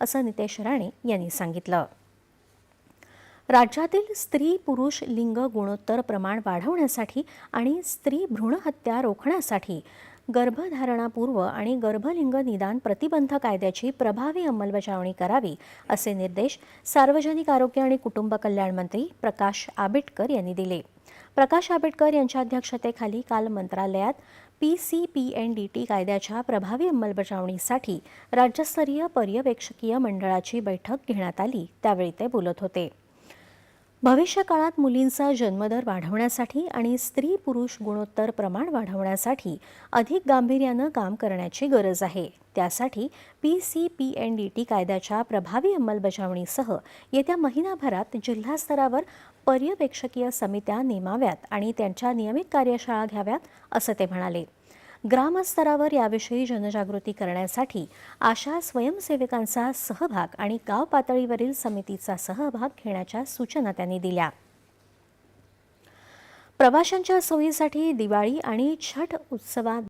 असं नितेश राणे यांनी सांगितलं. राज्यातील स्त्री पुरुष लिंग गुणोत्तर प्रमाण वाढवण्यासाठी आणि स्त्री भ्रूणहत्या रोखण्यासाठी गर्भधारणापूर्व आणि गर्भलिंग निदान प्रतिबंध कायद्याची प्रभावी अंमलबजावणी करावी असे निर्देश सार्वजनिक आरोग्य आणि कुटुंब कल्याण मंत्री प्रकाश आंबेडकर यांनी दिले. प्रकाश आंबेडकर यांच्या अध्यक्षतेखाली काल मंत्रालयात P C P N D T कायद्याच्या प्रभावी अंमलबजावणीसाठी राज्यस्तरीय पर्यवेक्षकीय मंडळाची बैठक घेण्यात आली. त्यावेळी ते बोलत होते. भविष्यकाळात मुलींचा जन्मदर वाढवण्यासाठी आणि स्त्री पुरुष गुणोत्तर प्रमाण वाढवण्यासाठी अधिक गांभीर्यानं काम करण्याची गरज आहे. त्यासाठी P C P N D T कायद्याच्या प्रभावी अंमलबजावणीसह येत्या महिनाभरात जिल्हास्तरावर पर्यवेक्षकीय समित्या नेमाव्यात आणि त्यांच्या नियमित कार्यशाळा घ्याव्यात असं ते म्हणाले. ग्रामस्तरावर याविषयी जनजागृती करण्यासाठी आशा स्वयंसेवकांचा सहभाग आणि गाव पातळीवरील समितीचा सहभाग घेण्याच्या सूचना त्यांनी दिल्या. प्रवाशांच्या सोयीसाठी दिवाळी आणि छठ उत्सवात